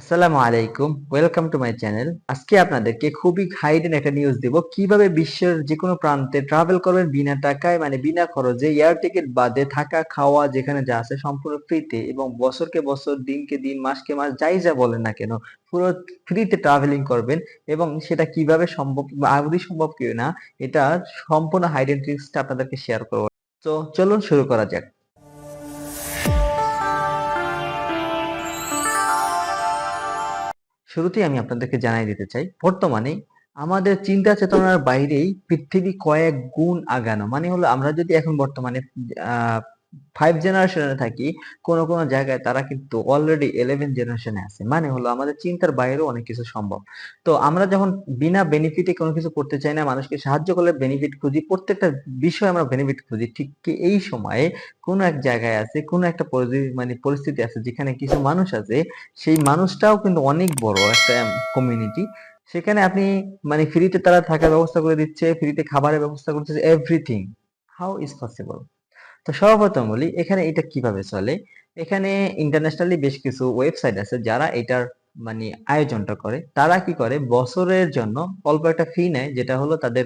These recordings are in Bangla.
আসসালামু আলাইকুম ওয়েলকাম টু মাই চ্যানেল আজকে আপনাদেরকে খুবই হাইডেন একটা নিউজ দেব। কীভাবে বিশ্বের যে কোনো প্রান্তে ট্রাভেল করবেন বিনা টাকায় মানে বিনা খরচে এয়ার টিকিট বাদে থাকা, খাওয়া, যেখানে যা আছে সম্পূর্ণ ফ্রিতে এবং বছরকে বছর, দিনকে দিন, মাসকে মাস, যাই যা বলেন না কেন, পুরো ফ্রিতে ট্রাভেলিং করবেন এবং সেটা কীভাবে সম্ভব আদৌ সম্ভব কেউ না এটা সম্পূর্ণ হাইডেন ট্রিক্সটা আপনাদেরকে শেয়ার করব। তো চলুন শুরু করা যাক। শুরুতেই আমি আপনাদেরকে জানাই দিতে চাই, বর্তমানে আমাদের চিন্তা চেতনার বাইরেই পৃথিবী কয়েক গুণ আগানো। মানে হলো আমরা যদি এখন বর্তমানে ফাইভ জেনারেশনে থাকি, কোনো কোনো জায়গায় তারা কিন্তু অলরেডি ইলেভেন জেনারেশনে আছে। মানে হলো আমাদের চিন্তার বাইরেও অনেক কিছু সম্ভব। তো আমরা যখন বিনা বেনিফিটে কোনো কিছু করতে চাই না, মানুষকে সাহায্য করলে বেনিফিট খুঁজি, প্রত্যেকটা বিষয়ে আমরা বেনিফিট খুঁজি, ঠিক কি এই সময়ে কোনো এক জায়গায় আছে, কোন একটা মানে পরিস্থিতি আছে যেখানে কিছু মানুষ আছে, সেই মানুষটাও কিন্তু অনেক বড় একটা কমিউনিটি সেখানে আপনি মানে ফ্রিতে তারা থাকার ব্যবস্থা করে দিচ্ছে ফ্রিতে খাবারের ব্যবস্থা করতেছে এভরিথিং হাউ ইজ পসিবল তো সর্বপ্রথম বলি, এখানে এটা কীভাবে চলে? এখানে ইন্টারন্যাশনালি বেশ কিছু ওয়েবসাইট আছে যারা এটার মানে আয়োজনটা করে। তারা কি করে? বছরের জন্য অল্প একটা ফি নেয়, যেটা হলো তাদের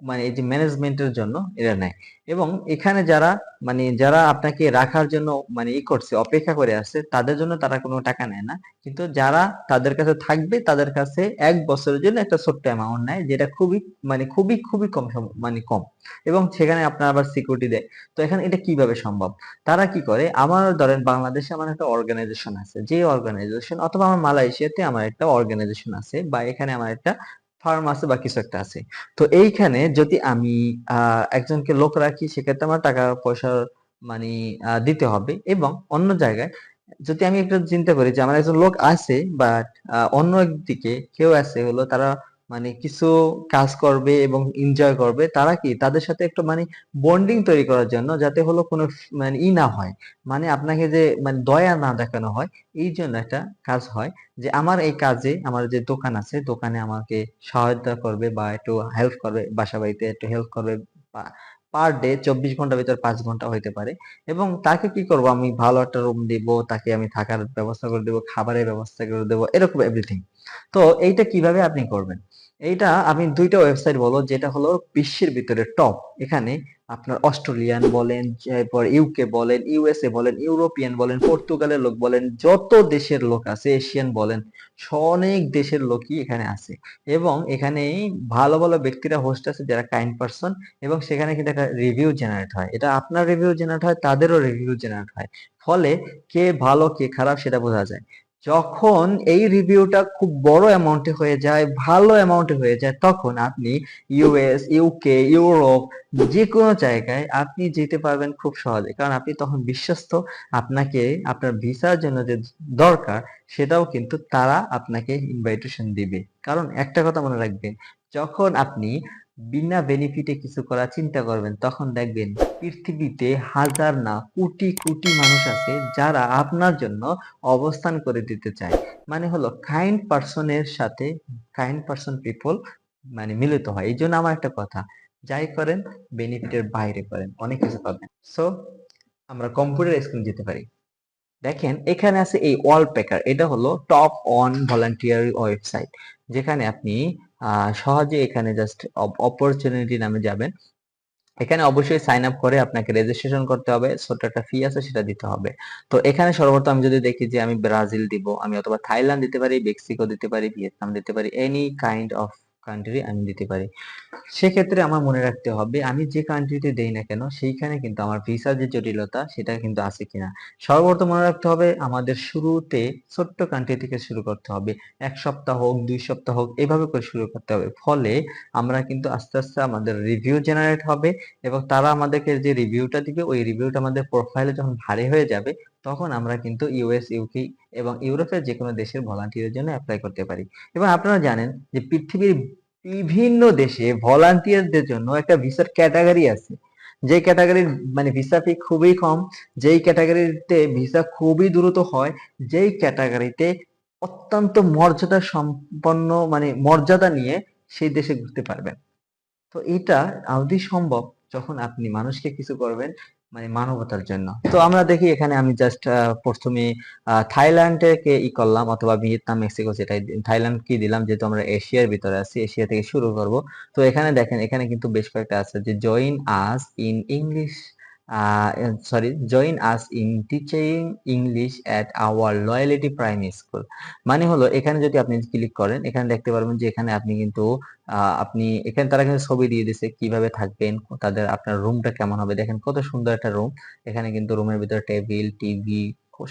মানে এই যে ম্যানেজমেন্টের জন্য এরা নেয়। এবং এখানে যারা মানে যারা আপনাকে রাখার জন্য মানে ই করছে, অপেক্ষা করে আছে, তাদের জন্য তারা কোনো টাকা নেয় না। কিন্তু যারা তাদের কাছে থাকবে, তাদের কাছে এক বছরের জন্য একটা ছোট্ট অ্যামাউন্ট নেয়, যেটা খুবই মানে খুবই খুবই কম মানে কম। এবং সেখানে আপনার আবার সিকিউরিটি দেয়। তো এখানে এটা কীভাবে সম্ভব? তারা কি করে, আমার ধরেন বাংলাদেশে আমার একটা অর্গানাইজেশন আছে। যে অর্গানাইজেশন অথবা আমার মালয়েশিয়াতে আমার একটা অর্গানাইজেশন আছে, বা এখানে আমার একটা ফার্ম আছে বা কিছু একটা আছে। তো এইখানে যদি আমি একজনকে লোক রাখি, সেক্ষেত্রে আমার টাকা পয়সা মানে দিতে হবে এবং অন্য জায়গায় যদি আমি একটু চিন্তা করি যে আমার একজন লোক আছে বাট অন্য একদিকে কেউ আছে হলো তারা মানে কিছু কাজ করবে এবং এনজয় করবে, তারা কি? তাদের সাথে একটু মানে বন্ডিং তৈরি করার জন্য যাতে হলো কোনো মানে ই না হয়। মানে আপনাকে যে মানে দয়া না দেখানো হয়, এই জন্য একটা কাজ হয় যে আমার এই কাজে আমার যে দোকান আছে, দোকানে আমাকে সহায়তা করবে বা একটু হেল্প করবে বাসা বাড়িতে একটু হেল্প করবে পার ডে চব্বিশ ঘণ্টার ভিতরে পাঁচ ঘণ্টা হইতে পারে। এবং তাকে কি করব? আমি ভালো একটা রুম দিব, তাকে আমি থাকার ব্যবস্থা করে দেবো, খাবারের ব্যবস্থা করে দেবো, এরকম এভরিথিং তো এইটা কীভাবে আপনি করবেন? এইটা আমি দুইটা ওয়েবসাইট বলো, যেটা হলো বিশ্বের ভিতরে টপ এখানে আপনার অস্ট্রেলিয়ান বলেন, এরপর ইউকে বলেন ইউএসএ বলেন, ইউরোপিয়ান বলেন, পর্তুগালের লোক বলেন, যত দেশের লোক আছে, এশিয়ান বলেন, অনেক দেশের লোকই এখানে আছে। এবং এখানে ভালো ভালো ব্যক্তিরা হোস্ট আছে যারা কাইন্ড পারসন এবং সেখানে কিন্তু একটা রিভিউ জেনারেট হয়। এটা আপনার রিভিউ জেনারেট হয়, তাদেরও রিভিউ জেনারেট হয়। ফলে কে ভালো, কে খারাপ সেটা বোঝা যায়। যখন এই রিভিউটা খুব বড় অ্যামাউন্টে হয়ে যায়, ভালো অ্যামাউন্টে হয়ে যায়, তখন আপনি ইউএস ইউকে ইউরোপ যে কোনো জায়গায় আপনি যেতে পারবেন খুব সহজে। কারণ আপনি তখন বিশ্বস্ত, আপনাকে, আপনার ভিসার জন্য যে দরকার, সেটাও কিন্তু তারা আপনাকে ইনভাইটেশন দিবে। কারণ একটা কথা মনে রাখবেন, যখন আপনি বিনা বেনিফিটে কিছু করার চিন্তা করবেন, তখন দেখবেন পৃথিবীতে হাজার না, কোটি কোটি মানুষ আছে যারা আপনার জন্য অবস্থান করে দিতে চায়। মানে হলো কাইন্ড পার্সনের সাথে কাইন্ড পার্সন পিপল মানে মিলিত হয়। এই জন্য আমার একটা কথা, যাই করেন বেনিফিটের বাইরে করেন, অনেক কিছু পাবেন। সো আমরা কম্পিউটার স্ক্রিন যেতে পারি। দেখেন, এখানে আছে এই ওয়াল প্যাকার এটা হলো টপ অন ভলান্টিয়ার ওয়েবসাইট যেখানে আপনি সহজে এখানে জাস্ট অপরচুনিটি নামে যাবেন। এখানে অবশ্যই সাইন আপ করে আপনাকে রেজিস্ট্রেশন করতে হবে ছোট একটা ফি আছে, সেটা দিতে হবে। তো এখানে সর্বপ্রথম আমি যদি দেখি যে আমি ব্রাজিল দিব, আমি অথবা থাইল্যান্ড দিতে পারি, মেক্সিকো দিতে পারি, ভিয়েতনাম দিতে পারি এনি কাইন্ড অফ কান্ট্রি আমি দিতে পারি। সেক্ষেত্রে আমার মনে রাখতে হবে, আমি যে কান্ট্রিতে দেই না কেন, সেইখানে কিন্তু আমার ভিসার যে জটিলতা, সেটা কিন্তু আছে কিনা। সর্বপ্রথম মনে রাখতে হবে, আমাদের শুরুতে ছোট্ট কান্ট্রি থেকে শুরু করতে হবে। এক সপ্তাহ হোক, দুই সপ্তাহ হোক, এভাবে করে শুরু করতে হবে। ফলে আমরা কিন্তু আস্তে আস্তে আমাদের রিভিউ জেনারেট হবে এবং তারা আমাদেরকে যে রিভিউটা দিবে, ওই রিভিউটা আমাদের প্রোফাইলে যখন ভারী হয়ে যাবে তখন আমরা কিন্তু ইউএস ইউকে এবং ইউরোপের যে কোনো দেশের ভলান্টিয়ারের জন্য অ্যাপ্লাই করতে পারি। এবং আপনারা জানেন যে পৃথিবীর বিভিন্ন দেশে ভলান্টিয়ারদের জন্য একটা ভিসার ক্যাটাগরি আছে। যে ক্যাটাগরির মানে ভিসা ফি খুবই কম, যেই ক্যাটাগরিতে ভিসা খুবই দ্রুত হয়, যেই ক্যাটাগরিতে অত্যন্ত মর্যাদা সম্পন্ন মানে মর্যাদা নিয়ে সেই দেশে ঘুরতে পারবেন। তো এটা আদৌ সম্ভব? যখন আপনি মানুষকে কিছু করবেন মানে মানবতার জন্য। তো আমরা দেখি এখানে আমি জাস্ট প্রথমে থাইল্যান্ডকে ই করলাম অথবা ভিয়েতনাম, মেক্সিকো যেটাই থাইল্যান্ড কি দিলাম যেহেতু আমরা এশিয়ার ভিতরে আছি, এশিয়া থেকে শুরু করব। তো এখানে দেখেন, এখানে কিন্তু বেশ কয়েকটা আছে যে join us in English sorry join us in teaching English at our loyalty primary school মানে হলো, এখানে যদি আপনি ক্লিক করেন, এখানে দেখতে পারবেন যে এখানে আপনি কিন্তু আপনি, এখানে তারা কিন্তু ছবি দিয়ে দিছে কীভাবে থাকবেন, তাদের আপনার রুমটা কেমন হবে। দেখেন কত সুন্দর একটা রুম এখানে কিন্তু রুমের ভিতরে টেবিল টিভি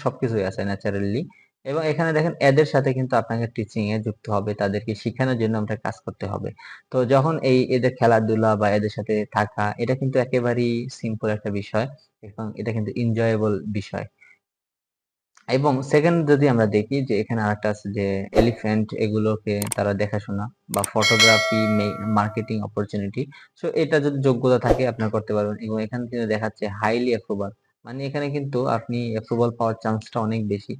সবকিছুই আছে ন্যাচারালি এবং এখানে দেখেন, এদের সাথে কিন্তু আপনাকে টিচিং এ যুক্ত হবে, তাদেরকে শেখানোর জন্য আমরা কাজ করতে হবে। তো যখন এই এদের খেলাধুলা বা এদের সাথে থাকা, এটা কিন্তু একেবারেই সিম্পল একটা বিষয় এবং এটা কিন্তু এনজয়েবল বিষয়। এবং সেকেন্ড যদি আমরা দেখি যে এখানে আরেকটা আছে যে এলিফ্যান্ট এগুলোকে তারা দেখাশোনা বা ফটোগ্রাফি মার্কেটিং অপরচুনিটি সো এটা যদি যোগ্যতা থাকে, আপনার করতে পারবেন এবং এখানে কিন্তু দেখাচ্ছে হাইলি অ্যাপ্রুভাল মানে এখানে কিন্তু আপনি অ্যাপ্রুভাল পাওয়ার চান্সটা অনেক বেশি।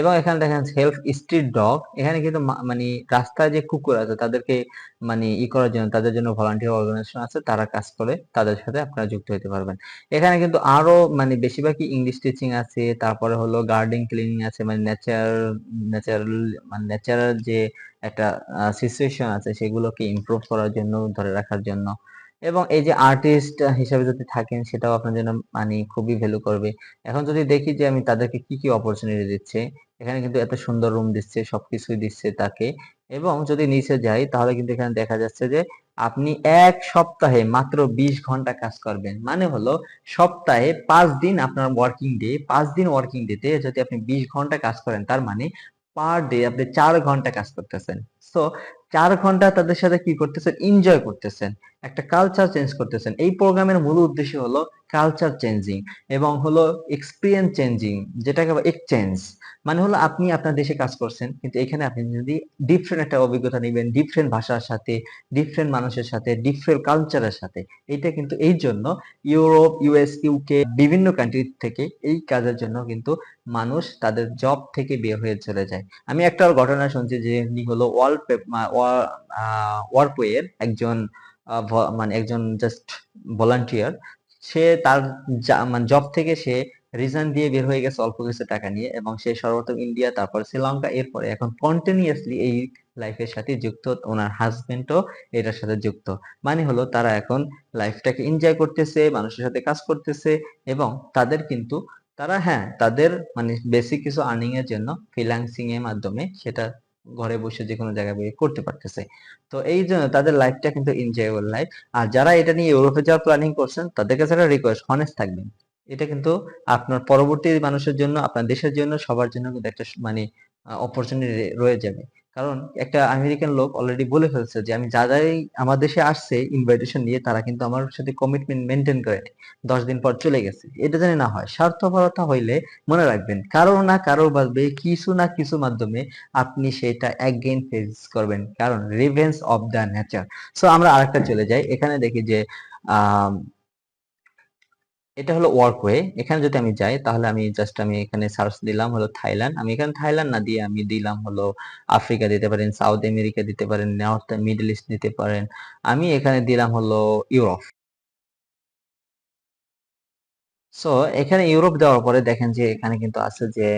এবং এখানে দেখেন হেল্প স্ট্রিট ডগ এখানে কিন্তু মানে রাস্তায় যে কুকুর আছে, তাদেরকে মানে ই করার জন্য, তাদের জন্য ভলান্টিয়ার অর্গানাইজেশন আছে, তারা কাজ করে, তাদের সাথে আপনারা যুক্ত হতে পারবেন। এখানে কিন্তু আরও মানে বেশিরভাগই ইংলিশ টিচিং আছে, তারপরে হলো গার্ডেন ক্লিনিং আছে মানে নেচার ন্যাচারাল মানে ন্যাচারাল যে একটা সিচুয়েশন আছে, সেগুলোকে ইমপ্রুভ করার জন্য, ধরে রাখার জন্য। এবং এই যে আর্টিস্ট হিসেবে যদি থাকেন, সেটাও আপনার জন্য মানে খুবই ভ্যালু করবে। এখন যদি দেখি যে আমি তাদেরকে কি কি অপরচুনিটি দিচ্ছে, এখানে কিন্তু এত সুন্দর রুম দিচ্ছে, সবকিছুই দিচ্ছে তাকে। এবং যদি নিচে যাই, তাহলে কিন্তু এখানে দেখা যাচ্ছে যে আপনি এক সপ্তাহে মাত্র বিশ ঘণ্টা কাজ করবেন। মানে হলো সপ্তাহে পাঁচ দিন আপনার ওয়ার্কিং ডে পাঁচ দিন ওয়ার্কিং ডেতে যদি আপনি বিশ ঘণ্টা কাজ করেন, তার মানে পার ডে আপনি চার ঘণ্টা কাজ করতেছেন। সো চার ঘণ্টা তাদের সাথে কি করতেছেন? এনজয় করতেছেন। একটা কালচার চেঞ্জ করতেছেন। এই প্রোগ্রামের মূল উদ্দেশ্য হলো কালচার চেঞ্জিং এবং হলো এক্সপিরিয়েন্স চেঞ্জিং যেটাকে এক্সচেঞ্জ মানে হলো আপনি আপনার দেশে কাজ করছেন, কিন্তু এখানে আপনি যদি ডিফারেন্ট একটা অভিজ্ঞতা নেবেন ডিফারেন্ট ভাষার সাথে ডিফারেন্ট মানুষের সাথে ডিফারেন্ট কালচারের সাথে, এটা কিন্তু এই জন্য ইউরোপ ইউএস ইউকে বিভিন্ন কান্ট্রি থেকে এই কাজের জন্য কিন্তু মানুষ তাদের জব থেকে বের হয়ে চলে যায়। আমি একটা ঘটনা শুনছি যে হলো ওয়ার্ল্ড ওয়ার্কওয়ের একজন মানে একজন জাস্ট ভলান্টিয়ার সে তার মানে জব থেকে সে রিজাইন দিয়ে বের হয়ে গেছে অল্প কিছু টাকা নিয়ে এবং সে সর্বপ্রথম ইন্ডিয়া তারপর শ্রীলঙ্কা এরপরে এখন কন্টিনিউয়াসলি এই লাইফের সাথে যুক্ত, ওনার হাজবেন্ডও এটার সাথে যুক্ত। মানে হলো তারা এখন লাইফটাকে এনজয় করতেছে, মানুষের সাথে কাজ করতেছে এবং তাদের কিন্তু, তারা হ্যাঁ তাদের মানে বেসিক কিছু আর্নিং এর জন্য ফ্রিল্যান্সিং এর মাধ্যমে সেটা ঘরে বসে যে কোনো জায়গায় বসে করতে পারতেছে। তো এই জন্য তাদের লাইফটা কিন্তু এনজয়েবল লাইফ আর যারা এটা নিয়ে ইউরোপে যাওয়ার প্ল্যানিং করছেন, তাদের কাছে একটা রিকোয়েস্ট হনেস্ট থাকবেন। এটা কিন্তু আপনার পরবর্তী মানুষের জন্য, আপনার দেশের জন্য, সবার জন্য কিন্তু একটা মানে অপরচুনিটি রয়ে যাবে। কারণ একটা আমেরিকান লোক অলরেডি বলে ফেলছে যে, আমি যা যাই আমার দেশে আসছে ইনভাইটেশন নিয়ে, তারা কিন্তু আমার সাথে কমিটমেন্ট মেনটেন করে। দশ দিন পর চলে গেছে। এটা জানি না হয়, স্বার্থপরতা হইলে মনে রাখবেন, কারও না কারও বাদবে কিছু না কিছু মাধ্যমে আপনি সেটা একগেন ফেস করবেন। কারণ reverence of the nature so আমরা আরেকটা চলে যাই। এখানে দেখি যে আহ এটা হলো ওয়ার্কওয়ে এখানে যদি আমি যাই, তাহলে আমি জাস্ট আমি এখানে সার্চ দিলাম হলো থাইল্যান্ড আমি এখানে থাইল্যান্ড না দিয়ে আমি দিলাম হলো আফ্রিকা দিতে পারেন সাউথ আমেরিকা দিতে পারেন নর্থ মিডল ইস্ট দিতে পারেন। আমি এখানে দিলাম হলো ইউরোপ সো এখানে ইউরোপ দেওয়ার পরে দেখেন যে এখানে কিন্তু আছে যে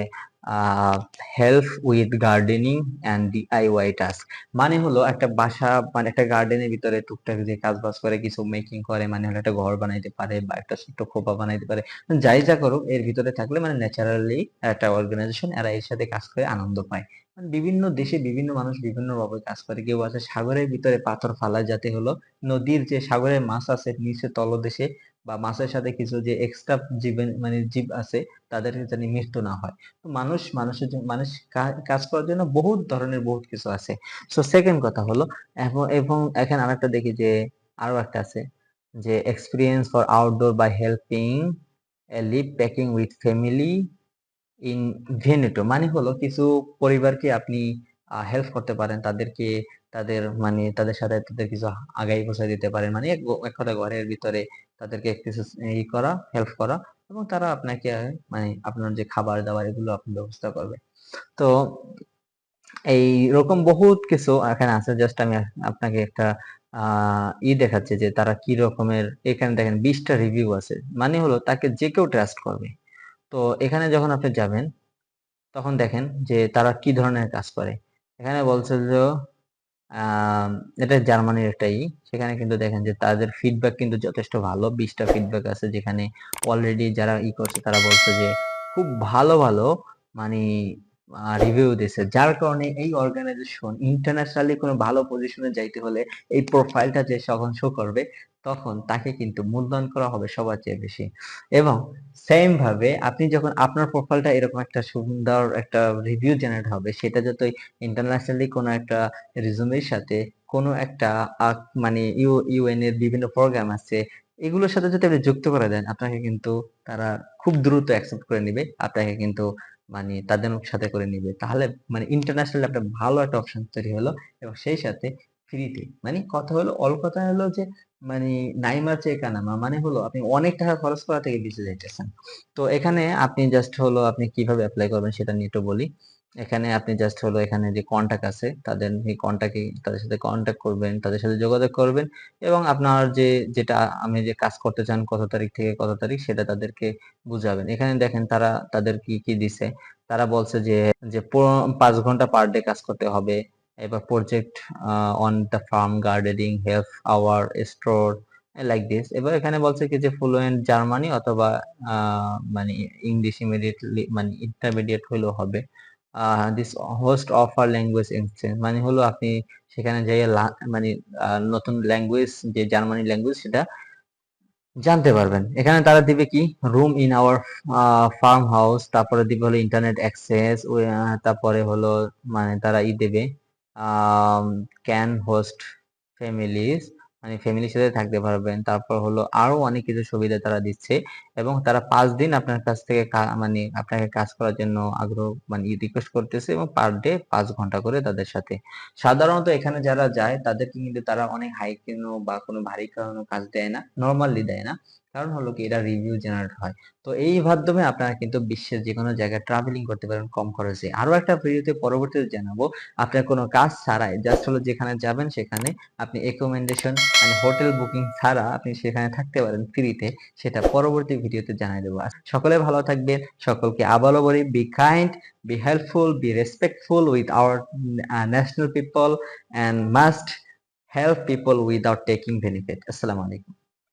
help with gardening and why task মানে হলো একটা বাসা মানে একটা গার্ডেনের ভিতরে টুকটাক যে কাজ বাজ করে, কিছু মেকিং করে মানে হলো একটা ঘর বানাইতে পারে বা একটা ছোট্ট খোপা বানাইতে পারে। যাই যা করুক, এর ভিতরে থাকলে মানে ন্যাচারালি একটা অর্গানাইজেশন এরা এর সাথে কাজ করে আনন্দ পায়। বিভিন্ন দেশে বিভিন্ন মানুষ বিভিন্ন ভাবে কাজ করে। কেউ আছে সাগরের ভিতরে পাথর ফালায় যাতে হলো, নদীর যে সাগরের মাছ আছে নিচে তলদেশে বা মাছের সাথে কিছু যে এক্সট্রা জীবন মানে জীব আছে তাদের জানি মৃত্যু না হয়। তো মানুষ, মানুষের জন্য, মানুষ কাজ করার জন্য বহুত ধরনের বহুত কিছু আছে। সো সেকেন্ড কথা হলো, এবং এখানে আরেকটা দেখি যে, আরও একটা আছে যে experience for outdoor by helping live packing with family in Veneto মানে হলো কিছু পরিবারকে আপনি হেল্প করতে পারেন, তাদেরকে, তাদের মানে তাদের সাথে তাদের কিছু আগাই পৌঁছে দিতে পারেন মানে এক কথা ঘরের ভিতরে তাদেরকে কিছু ই করা হেল্প করা এবং তারা আপনাকে মানে আপনার যে খাবার দাবার এগুলো আপনি ব্যবস্থা করবে। তো এই রকম বহুত কিছু এখানে আছে জাস্ট আমি আপনাকে একটা ই দেখাচ্ছি যে তারা কি রকমের, এখানে দেখেন বিশটা রিভিউ আছে মানে হলো তাকে যে কেউ ট্রাস্ট করবে। তো এখানে যখন আপনি যাবেন, তখন দেখেন যে তারা কি ধরনের কাজ করে। এখানে বলছে যে এটা জার্মানির একটাই সেখানে কিন্তু দেখেন যে তাদের ফিডব্যাক কিন্তু যথেষ্ট ভালো। বিশটা ফিডব্যাক আছে যেখানে অলরেডি যারা ই করছে, তারা বলছে যে খুব ভালো ভালো মানে রিভিউ দিছে যার কারণে এই অর্গানাইজেশন ইন্টারন্যাশনালি কোনো ভালো পজিশনে যাইতে হলে এই প্রোফাইলটা যে যখন শো করবে, তখন তাকে কিন্তু মূল্যায়ন করা হবে সবার চেয়ে বেশি। এবং সেম ভাবে আপনি যখন আপনার প্রোফাইলটা এরকম একটা সুন্দর একটা রিভিউ জেনারেট হবে, সেটা যত ইন্টারন্যাশনালি কোনো একটা রিজুমের সাথে কোনো একটা মানে ইউ ইউএন এর বিভিন্ন প্রোগ্রাম আছে, এগুলোর সাথে যদি আপনি যুক্ত করে দেন, আপনাকে কিন্তু তারা খুব দ্রুত অ্যাকসেপ্ট করে নিবে। আপনাকে কিন্তু মানে তাদের সাথে করে নিবে। তাহলে মানে ইন্টারন্যাশনাল একটা ভালো একটা অপশন তৈরি হলো এবং সেই সাথে ফ্রিতে মানে কথা হলো অল কথা হলো যে মানে নাইমা চেয়ে কানামা মানে হলো আপনি অনেক টাকা খরচ করা থেকে বেঁচে যাইতেছেন। তো এখানে আপনি জাস্ট হলো আপনি কীভাবে অ্যাপ্লাই করবেন সেটা নিয়ে একটু বলি। এখানে আপনি জাস্ট হলো এখানে যে কন্টাক্ট আছে, তাদের এই কন্টাক্টে তাদের সাথে কন্টাক্ট করবেন, তাদের সাথে যোগাযোগ করবেন এবং আপনার যে, যেটা আমি যে কাজ করতে চান, কত তারিখ থেকে কত তারিখ সেটা তাদেরকে বুঝাবেন। এখানে দেখেন তারা তাদের কি কি দিছে? তারা বলছে যে যে পাঁচ ঘণ্টা পার ডে কাজ করতে হবে। এবার project on the farm gardening health our store like this এবার এখানে বলছে কি যে ফ্লুয়েন্ট জার্মানি অথবা মানে ইংলিশ ইমিডিয়েটলি মানে ইন্টারমিডিয়েট হলেও হবে। This host offer language exchange মানে হলো আপনি সেখানে যাই মানে নতুন ল্যাঙ্গুয়েজ যে জার্মানি ল্যাঙ্গুয়েজ সেটা জানতে পারবেন। এখানে তারা দিবে কি? Room in our farm house তারপরে দিবে হলো ইন্টারনেট অ্যাক্সেস তারপরে হলো মানে তারা ই দেবে ক্যান হোস্ট ফ্যামিলিজ মানে ফ্যামিলির সাথে থাকতে পারবেন। তারপর হলো আরও অনেক কিছু সুবিধা তারা দিচ্ছে এবং তারা পাঁচ দিন আপনার কাছ থেকে মানে আপনাকে কাজ করার জন্য আগ্রহ মানে রিকোয়েস্ট করতেছে এবং পার ডে পাঁচ ঘণ্টা করে তাদের সাথে। সাধারণত এখানে যারা যায়, তাদেরকে কিন্তু তারা অনেক হাই কোনো বা কোনো ভারী কোনো কাজ দেয় না নর্মালি দেয় না। কারণ হলো কি এটা রিভিউ জেনারেট হয় তো এই মাধ্যমে আপনারা কিন্তু বিশ্বের যে কোনো জায়গায় ট্রাভেলিং করতে পারেন কম খরচে আরও একটা ভিডিওতে পরবর্তীতে জানাব আপনার কোনো কাজ ছাড়াই জাস্ট হলো যেখানে যাবেন সেখানে আপনি একমেন্ডেশন মানে হোটেল বুকিং ছাড়া আপনি সেখানে থাকতে পারেন ফ্রিতে সেটা পরবর্তী ভিডিওতে জানাই দেবো সকলে ভালো থাকবেন সকলকে আবারও বলি be kind helpful, be respectful with our uh, national people, and must help people without taking benefit. Assalamu alaikum.